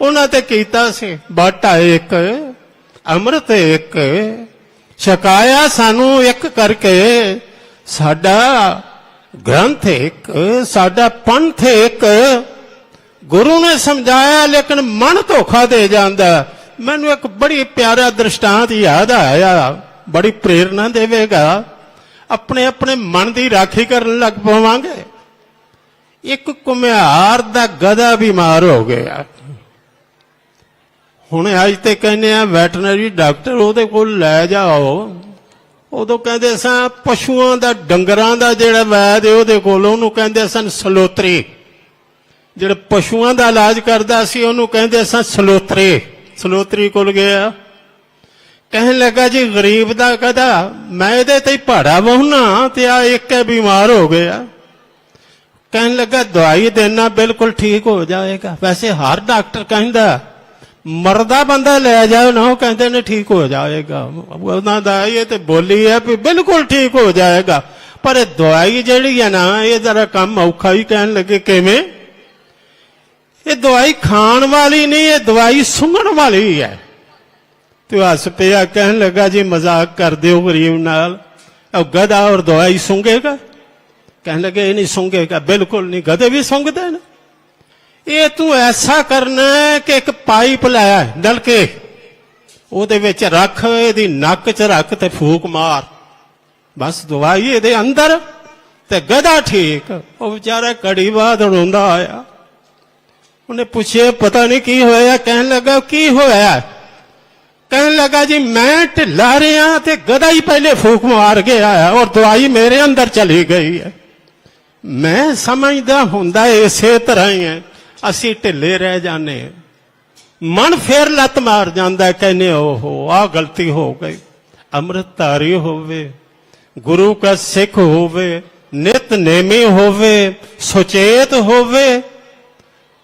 ਉਹਨਾਂ ਤੇ ਕੀਤਾ ਸੀ। ਬਾਟਾ ਇੱਕ, ਅੰਮ੍ਰਿਤ ਇੱਕ, ਛਕਾਇਆ ਸਾਨੂੰ ਇੱਕ ਕਰਕੇ। ਸਾਡਾ ਗ੍ਰੰਥ ਇੱਕ, ਸਾਡਾ ਪੰਥ ਇੱਕ। ਗੁਰੂ ਨੇ ਸਮਝਾਇਆ, ਲੇਕਿਨ ਮਨ ਧੋਖਾ ਦੇ ਜਾਂਦਾ। ਮੈਨੂੰ ਇੱਕ ਬੜੀ ਪਿਆਰਾ ਦ੍ਰਿਸ਼ਟਾਂਤ ਯਾਦ ਆਇਆ। ਬੜੀ ਪ੍ਰੇਰਣਾ ਦੇਵੇਗਾ। ਆਪਣੇ ਆਪਣੇ ਮਨ ਦੀ ਰਾਖੀ ਕਰਨ ਲੱਗ ਪਵਾਂਗੇ। ਇੱਕ ਕੁਮਿਹਾਰ ਦਾ ਗਧਾ ਬਿਮਾਰ ਹੋ ਗਿਆ। ਹੁਣ ਅੱਜ ਤੇ ਕਹਿੰਦੇ ਆ ਵੈਟਰਨਰੀ ਡਾਕਟਰ, ਉਹਦੇ ਕੋਲ ਲੈ ਜਾਓ। ਉਦੋਂ ਕਹਿੰਦੇ ਸਾਂ ਪਸ਼ੂਆਂ ਦਾ, ਡੰਗਰਾਂ ਦਾ ਜਿਹੜਾ ਵੈਦ ਉਹਦੇ ਕੋਲ। ਉਹਨੂੰ ਕਹਿੰਦੇ ਸਨ ਸਲੋਤਰੀ। ਜਿਹੜੇ ਪਸ਼ੂਆਂ ਦਾ ਇਲਾਜ ਕਰਦਾ ਸੀ, ਉਹਨੂੰ ਕਹਿੰਦੇ ਸਾਂ ਸਲੋਤਰੀ। ਸਲੋਤਰੀ ਕੋਲ ਗਿਆ। ਕਹਿਣ ਲੱਗਾ, ਜੀ, ਗਰੀਬ ਦਾ ਕਹਦਾ ਮੈਂ ਇਹਦੇ ਤੇ ਭਾੜਾ ਵਹੁਣਾ ਤੇ ਆ ਇੱਕ ਹੈ ਬਿਮਾਰ ਹੋ ਗਿਆ। ਕਹਿਣ ਲੱਗਾ, ਦਵਾਈ ਦੇਣਾ ਬਿਲਕੁਲ ਠੀਕ ਹੋ ਜਾਏਗਾ। ਵੈਸੇ ਹਰ ਡਾਕਟਰ ਕਹਿੰਦਾ ਮਰਦਾ ਬੰਦਾ ਲੈ ਜਾਓ ਨਾ, ਉਹ ਕਹਿੰਦੇ ਨੇ ਠੀਕ ਹੋ ਜਾਏਗਾ। ਉਹਨਾਂ ਦਾ ਇਹ ਤੇ ਬੋਲੀ ਹੈ ਵੀ ਬਿਲਕੁਲ ਠੀਕ ਹੋ ਜਾਏਗਾ। ਪਰ ਇਹ ਦਵਾਈ ਜਿਹੜੀ ਹੈ ਨਾ, ਇਹ ਜ਼ਰਾ ਕੰਮ ਔਖਾ ਹੀ ਕਹਿਣ ਲੱਗੇ, ਕਿਵੇਂ? ਇਹ ਦਵਾਈ ਖਾਣ ਵਾਲੀ ਨਹੀਂ, ਇਹ ਦਵਾਈ ਸੁੰਘਣ ਵਾਲੀ ਹੈ। ਤੇ ਹੱਸ ਪਿਆ, ਕਹਿਣ ਲੱਗਾ, ਜੀ ਮਜ਼ਾਕ ਕਰਦੇ ਹੋ ਗਰੀਬ ਨਾਲ। ਉਹ ਗਧਾ ਔਰ ਦਵਾਈ ਸੁੰਘੇਗਾ? ਕਹਿਣ ਲੱਗੇ, ਇਹ ਨਹੀਂ ਸੁੰਘੇਗਾ, ਬਿਲਕੁਲ ਨਹੀਂ, ਗਧੇ ਵੀ ਸੁੰਘਦੇ ਨੇ। ਇਹ ਤੂੰ ਐਸਾ ਕਰਨਾ ਕਿ ਇੱਕ ਪਾਈਪ ਲੈ ਨਲਕੇ ਉਹਦੇ ਵਿੱਚ ਰੱਖ, ਇਹਦੀ ਨੱਕ 'ਚ ਰੱਖ ਤੇ ਫੂਕ ਮਾਰ। ਬਸ ਦਵਾਈ ਇਹਦੇ ਅੰਦਰ ਤੇ ਗਧਾ ਠੀਕ। ਉਹ ਵਿਚਾਰਾ ਘੜੀ ਬਾਅਦ ਰੋਂਦਾ ਆਇਆ। ਉਹਨੇ ਪੁੱਛਿਆ, ਪਤਾ ਨਹੀਂ ਕੀ ਹੋਇਆ? ਕਹਿਣ ਲੱਗਾ, ਕੀ ਹੋਇਆ? ਕਹਿਣ ਲੱਗਾ, ਜੀ ਮੈਂ ਢਿੱਲਾ ਰਿਹਾ ਤੇ ਗਧਾ ਹੀ ਪਹਿਲੇ ਫੂਕ ਮਾਰ ਗਿਆ ਔਰ ਦਵਾਈ ਮੇਰੇ ਅੰਦਰ ਚਲੀ ਗਈ ਹੈ। ਮੈਂ ਸਮਝਦਾ ਹੁੰਦਾ ਇਸੇ ਤਰ੍ਹਾਂ ਹੀ ਹੈ। ਅਸੀਂ ਢਿੱਲੇ ਰਹਿ ਜਾਂਦੇ ਮਨ ਫੇਰ ਲੱਤ ਮਾਰ ਜਾਂਦਾ ਕਹਿੰਦੇ ਓਹੋ ਆ ਗਲਤੀ ਹੋ ਗਈ। ਅੰਮ੍ਰਿਤਧਾਰੀ ਹੋਵੇ, ਗੁਰੂ ਕਾ ਸਿੱਖ ਹੋਵੇ, ਨਿਤ ਨੇਮੀ ਹੋਵੇ, ਸੁਚੇਤ ਹੋਵੇ,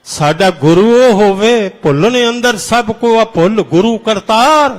ਸਾਡਾ ਗੁਰੂ ਉਹ ਹੋਵੇ ਭੁੱਲ ਨੇ ਅੰਦਰ ਸਭ ਕੋ ਆ ਭੁੱਲ ਗੁਰੂ ਕਰਤਾਰ।